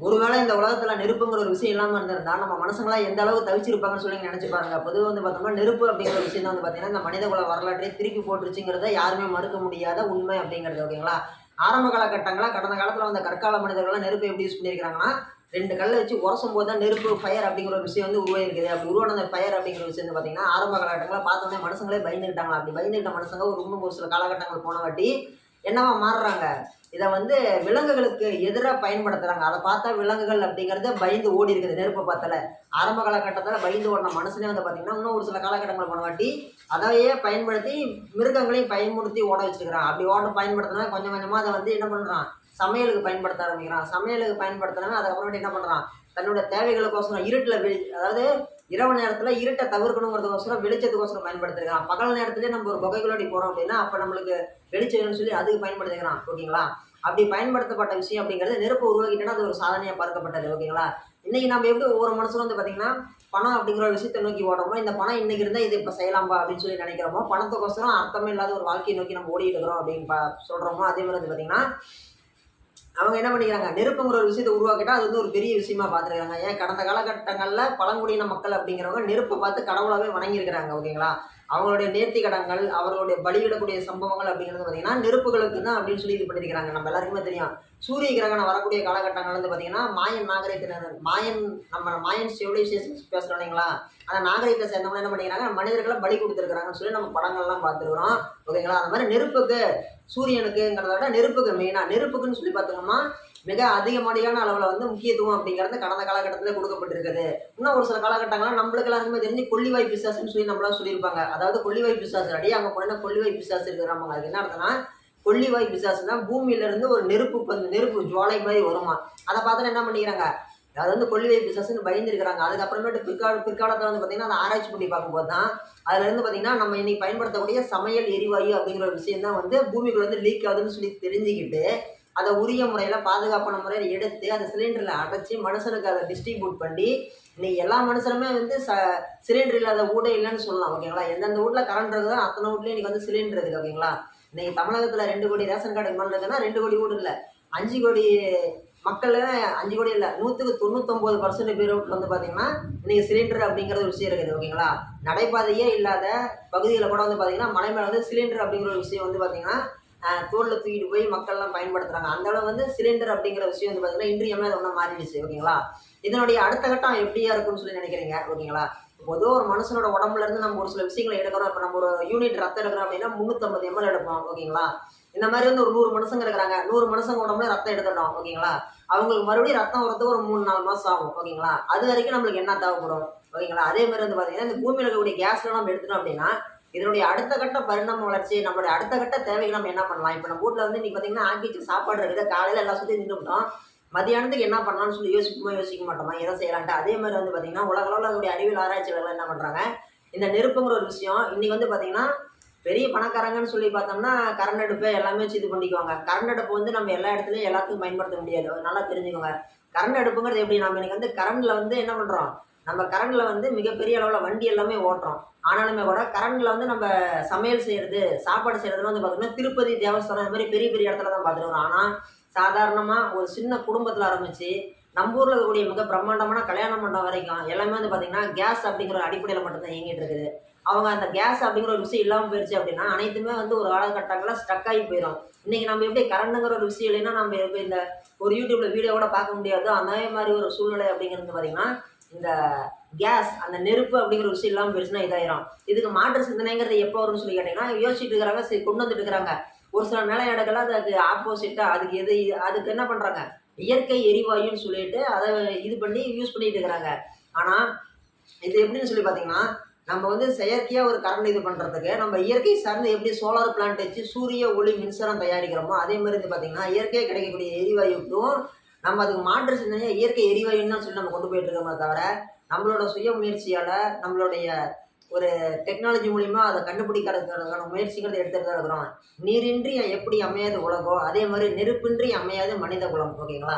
ஒருவேளை இந்த உலகத்துல நெருப்புங்கிற ஒரு விஷயம் இல்லாமல் இருந்திருந்தா நம்ம மனுஷங்களா எந்த அளவுக்கு தவிச்சிருப்பாங்கன்னு சொல்லி நினைச்சு பாருங்க. பொதுவாக வந்து பார்த்தோம்னா நெருப்பு அப்படிங்கிற விஷயம் தான் வந்து பார்த்தீங்கன்னா இந்த மனித குல வரலாற்றையே திருப்பி போட்டுருச்சுங்கிறத யாருமே மறுக்க முடியாத உண்மை அப்படிங்கிறது ஓகேங்களா? ஆரம்ப காலகட்டங்களில் கடந்த காலத்தில் வந்த கற்கால மனிதர்கள்லாம் நெருப்பு எப்படி யூஸ் பண்ணியிருக்காங்கன்னா ரெண்டு கல்லை வச்சு உரசும் போது தான் நெருப்பு ஃபயர் அப்படிங்கிற ஒரு விஷயம் வந்து உருவாயிருக்குது. அப்படி உருவான அந்த ஃபயர் அப்படிங்கிற விஷயம் வந்து பார்த்தீங்கன்னா ஆரம்ப காலகட்டங்களில் பார்த்தோன்னே மனுஷங்களே பயந்துக்கிட்டாங்களா அப்படி பயந்துக்கிட்ட மனுஷங்க ஒரு இன்னும் ஒரு சில காலகட்டங்கள் போன வாட்டி என்னவா மாறுறாங்க? இதை வந்து விலங்குகளுக்கு எதிராக பயன்படுத்துறாங்க. அதை பார்த்தா விலங்குகள் அப்படிங்கிறது பயந்து ஓடி இருக்குது. நெருப்பை பார்த்தல. ஆரம்ப காலகட்டத்தில் பயந்து ஓடின மனுஷனே வந்து பார்த்தீங்கன்னா இன்னும் ஒரு சில காலகட்டங்கள் போன வாட்டி அதையே பயன்படுத்தி மிருகங்களையும் பயன்படுத்தி ஓட வச்சிருக்கிறான். அப்படி ஓட பயன்படுத்தினா கொஞ்சம் கொஞ்சமாக அதை வந்து என்ன பண்ணுறான் சமையலுக்கு பயன்படுத்த ஆரம்பிக்கிறான். சமையலுக்கு பயன்படுத்தினா அதுக்கப்புறமேட்டு என்ன பண்ணுறான் தன்னோட தேவைகளுக்கோசரம் இருட்டில் வெளி அதாவது இரவு நேரத்தில் இருட்டை தவிர்க்கணுங்கிறதுக்கோசரம் வெளிச்சத்துக்கோசரம் பயன்படுத்திருக்கான். பகல் நேரத்துலேயே நம்ம ஒரு புகைகளோடி போகிறோம் அப்படின்னா அப்போ நம்மளுக்கு வெளிச்சம் சொல்லி அதுக்கு பயன்படுத்திக்கிறான். ஓகேங்களா? அப்படி பயன்படுத்தப்பட்ட விஷயம் அப்படிங்கிறது நெருப்பு உருவாக்கிட்டேன்னா அது ஒரு சாதனையாக பார்க்கப்பட்டது ஓகேங்களா? இன்னைக்கு நம்ம எப்படி ஒவ்வொரு மனுஷனும் வந்து பார்த்தீங்கன்னா பணம் அப்படிங்கிற ஒரு விஷயத்தை நோக்கி ஓடுறோமோ இந்த பணம் இன்னைக்கு இருந்தால் இது இப்போ செய்யலாம்பா அப்படின்னு சொல்லி நினைக்கிறோமோ பணத்துக்கோசரம் அர்த்தமே இல்லாத ஒரு வாழ்க்கையை நோக்கி நம்ம ஓடிட்டு இருக்கிறோம் அப்படின்னு பா சொல்கிறோமோ அதே மாதிரி வந்து பார்த்தீங்கன்னா அவங்க என்ன பண்ணிக்கிறாங்க நெருப்புங்கிற ஒரு விஷயத்தை உருவாக்கிட்டா அது வந்து ஒரு பெரிய விஷயமா பார்த்துருக்காங்க ஏன் கடந்த காலகட்டங்களில் பழங்குடியின மக்கள் அப்படிங்கிறவங்க நெருப்பை பார்த்து கடவுளாகவே வணங்கியிருக்கிறாங்க ஓகேங்களா? அவங்களுடைய நேர்த்தி கடன்கள் அவர்களுடைய பலியிடக்கூடிய சம்பவங்கள் அப்படிங்கிறது பார்த்தீங்கன்னா நெருப்புகளுக்கு தான் அப்படின்னு சொல்லி இது பண்ணியிருக்கிறாங்க. நம்ம எல்லாருக்குமே தெரியும். சூரிய கிரகணம் வரக்கூடிய காலகட்டங்கள் வந்து பார்த்தீங்கன்னா மாயன் நாகரிகத்தினர் மாயன் நம்ம மாயன் சிவிலைசேஷன் பேசுகிறோம் இல்லைங்களா? அந்த நாகரிகத்தை சேர்ந்தவங்க என்ன பண்ணிக்கிறாங்க மனிதர்களை பலி கொடுத்துருக்குறாங்கன்னு சொல்லி நம்ம படங்கள்லாம் பார்த்துருக்குறோம். ஓகேங்களா? அந்த மாதிரி நெருப்புக்கு சூரியனுக்குங்கிறத விட நெருப்புக்கு மெயினாக நெருப்புக்குன்னு சொல்லி பார்த்தோம்னா மிக அதிகமடியான அளவில் வந்து முக்கியத்துவம் அப்படிங்கிறது கடந்த காலகட்டத்தில் கொடுக்கப்பட்டிருக்குது. இன்னும் ஒரு சில காலகட்டங்கள்லாம் நம்மளுக்கு எல்லாருமே தெரிஞ்சு கொல்லிவாய் பிசாசுன்னு சொல்லி நம்மளாம் சொல்லியிருப்பாங்க. அதாவது கொல்லிவாய் பிசாசு அடி அங்கே போனால் கொல்லிவாய் பிசாசு இருக்கிறாங்க அதுக்கு என்ன அர்த்தம்னா கொல்லிவாய் பிசாசுனா பூமியிலேருந்து ஒரு நெருப்பு பந்து நெருப்பு ஜுவாலை மாதிரி வருமா? அதை பார்த்துட்டு என்ன பண்ணிக்கிறாங்க? அது வந்து கொல்லிவாய் பிசாசுன்னு பயந்துருக்கிறாங்க. அதுக்கப்புறமேட்டு பிற்கால பிற்காலத்தில் வந்து பார்த்தீங்கன்னா அதை ஆராய்ச்சி பண்ணி பார்க்கும்போது தான் அதுலேருந்து பார்த்தீங்கன்னா நம்ம இன்னைக்கு பயன்படுத்தக்கூடிய சமையல் எரிவாயு அப்படிங்கிற ஒரு விஷயம் தான் வந்து பூமிக்குள்ள வந்து லீக் ஆகுதுன்னு சொல்லி தெரிஞ்சுக்கிட்டு அதை உரிய முறையில் பாதுகாப்பான முறையில் எடுத்து அந்த சிலிண்டரில் அடைச்சி மனுஷனுக்கு அதை டிஸ்ட்ரிபியூட் பண்ணி இன்னைக்கு எல்லா மனுஷனுமே வந்து ச சிலிண்டர் இல்லாத வீடே இல்லைன்னு சொல்லலாம் ஓகேங்களா எந்தெந்த வீட்டில் கரண்ட் இருக்குதோ அத்தனை வீட்லேயும் இன்னைக்கு வந்து சிலிண்டர் இருக்குது ஓகேங்களா இன்னைக்கு தமிழகத்தில் ரெண்டு கோடி ரேஷன் கார்டு மேலே இருக்குன்னா ரெண்டு கோடி வீடு இல்லை. அஞ்சு கோடி மக்கள் அஞ்சு கோடி இல்லை. நூற்றுக்கு தொண்ணூத்தொம்பது பர்சன்ட் பேர் வீட்டில் வந்து பார்த்தீங்கன்னா இன்னைக்கு சிலிண்டர் அப்படிங்கிற ஒரு விஷயம் இருக்குது ஓகேங்களா நடைபாதையே இல்லாத பகுதிகளில் கூட வந்து பார்த்தீங்கன்னா மலை மேலே வந்து சிலிண்டர் அப்படிங்கிற ஒரு விஷயம் வந்து பார்த்தீங்கன்னா தோளில் தூக்கிட்டு போய் மக்கள்லாம் பயன்படுத்துகிறாங்க அந்த அளவு வந்து சிலிண்டர் அப்படிங்கிற விஷயம் வந்து பார்த்தீங்கன்னா இன்றியமையாத ஒன்றா மாறிடுச்சு ஓகேங்களா? இதனுடைய அடுத்த கட்டம் எப்படியா இருக்கும்னு சொல்லி நினைக்கிறீங்க ஓகேங்களா? பொதுவாக ஒரு மனுஷனோட உடம்புல இருந்து நம்ம ஒரு சில விஷயங்களை எடுக்கிறோம். இப்போ நம்ம ஒரு யூனிட் ரத்தம் எடுக்கிறோம் அப்படின்னா முந்நூற்றம்பது எம்எல் எடுப்போம் ஓகேங்களா? இந்த மாதிரி வந்து ஒரு நூறு மனுஷங்க இருக்கிறாங்க. நூறு மனுஷங்க உடம்புல ரத்தம் எடுத்துட்டோம் ஓகேங்களா? அவங்களுக்கு மறுபடியும் ரத்தம் வரதுக்கு ஒரு மூணு நாலு மாதம் ஆகும் ஓகேங்களா? அது வரைக்கும் நம்மளுக்கு என்ன தேவைப்படும் ஓகேங்களா? அதே மாதிரி வந்து பார்த்தீங்கன்னா இந்த பூமியில் இருக்கக்கூடிய கேஸ்லாம் நம்ம எடுத்துட்டோம் அப்படின்னா இதனுடைய அடுத்த கட்ட பரிணாம வளர்ச்சி நம்மளுடைய அடுத்த கட்ட தேவைக்கு நம்ம என்ன பண்ணலாம்? இப்போ நம்ம வீட்டில் வந்து இன்றைக்கி பார்த்தீங்கன்னா ஆக்கிச்சு சாப்பாடு இருக்குது. காலையில் எல்லா சுற்றி நின்றுட்டோம் மதியானத்துக்கு என்ன பண்ணலாம்னு சொல்லி யோசிக்குமா யோசிக்க மாட்டோமா? எதை செய்யலான்ட்டு. அதே மாதிரி வந்து பார்த்தீங்கன்னா உலகளவில் அதனுடைய அறிவியல் ஆராய்ச்சியாளர்கள் என்ன பண்ணுறாங்க இந்த நெருப்புங்கிற ஒரு விஷயம் இன்னைக்கு வந்து பார்த்தீங்கன்னா பெரிய பணக்காரங்கன்னு சொல்லி பார்த்தோம்னா கரண்ட் அடுப்பு எல்லாமே வச்சு இது பண்ணிக்குவாங்க. கரண்ட் அடுப்பு வந்து நம்ம எல்லா இடத்துலையும் எல்லாத்துக்கும் பயன்படுத்த முடியாது. நல்லா தெரிஞ்சுக்கோங்க. கரண்ட் அடுப்புங்கிறது எப்படி? நம்ம இன்னைக்கு வந்து கரண்டில் வந்து என்ன பண்ணுறோம் நம்ம கரண்டில் வந்து மிகப்பெரிய அளவில் வண்டி எல்லாமே ஓட்டுறோம். ஆனாலுமே கூட கரண்டில் வந்து நம்ம சமையல் செய்கிறது சாப்பாடு செய்கிறதுலாம் வந்து பார்த்தோம்னா திருப்பதி தேவஸ்தானம் இது மாதிரி பெரிய பெரிய இடத்துல தான் பார்த்துருக்கோம் ஆனால் சாதாரணமாக ஒரு சின்ன குடும்பத்தில் ஆரம்பித்து நம்ம ஊரில் இருக்கக்கூடிய மிக பிரம்மாண்டமான கல்யாண மண்டபம் வரைக்கும் எல்லாமே வந்து பார்த்திங்கன்னா கேஸ் அப்படிங்கிற ஒரு அடிப்படையில் மட்டும்தான் இயங்கிட்டு இருக்குது. அவங்க அந்த கேஸ் அப்படிங்கிற ஒரு விஷயம் இல்லாமல் போயிடுச்சு அப்படின்னா அனைத்துமே வந்து ஒரு காலகட்டங்களில் ஸ்டக் ஆகி போயிடும் இன்றைக்கி நம்ம எப்படி கரண்ட்டுங்கிற ஒரு விஷயம் இல்லைன்னா நம்ம எப்படி இந்த ஒரு யூடியூப்பில் வீடியோ கூட பார்க்க முடியாது அதே மாதிரி ஒரு சூழ்நிலை அப்படிங்கிறது பார்த்திங்கன்னா இந்த கேஸ் அந்த நெருப்பு அப்படிங்கிற விஷயம் இல்லாமல் போயிடுச்சுன்னா இதாயிரும். இதுக்கு மாற்று சிந்தனைங்கிறது எப்போ வரும்னு சொல்லி கேட்டிங்கன்னா யோசிச்சுட்டு இருக்கிறாங்க சரி கொண்டு வந்துட்டு இருக்கிறாங்க. ஒரு சில நிலையடக்கெல்லாம் இடங்கள்ல அதுக்கு ஆப்போசிட்டாக அதுக்கு எது அதுக்கு என்ன பண்ணுறாங்க இயற்கை எரிவாயுன்னு சொல்லிட்டு அதை இது பண்ணி யூஸ் பண்ணிட்டு இருக்கிறாங்க. ஆனால் இது எப்படின்னு சொல்லி பார்த்தீங்கன்னா நம்ம வந்து செயற்கையாக ஒரு கரண்ட் இது பண்ணுறதுக்கு நம்ம இயற்கை சார்ந்து எப்படி சோலார் பிளான்ட் வச்சு சூரிய ஒளி மின்சாரம் தயாரிக்கிறோமோ அதே மாதிரி வந்து பார்த்தீங்கன்னா இயற்கையாக கிடைக்கக்கூடிய எரிவாயுக்கும் நம்ம அதுக்கு மாற்று சிந்தனையாக இயற்கை எரிவாயுன்னு தான் சொல்லி நம்ம கொண்டு போயிட்டு இருக்கோமே தவிர நம்மளோட சுய முயற்சியால் நம்மளுடைய ஒரு டெக்னாலஜி மூலிமா அதை கண்டுபிடிக்கிறதுக்கான முயற்சிகள் எடுத்துகிட்டு தான் இருக்கிறோம். நீரின்றி எப்படி அமையாது உலகோ அதே மாதிரி நெருப்பின்றி அமையாது மனித குலம். ஓகேங்களா?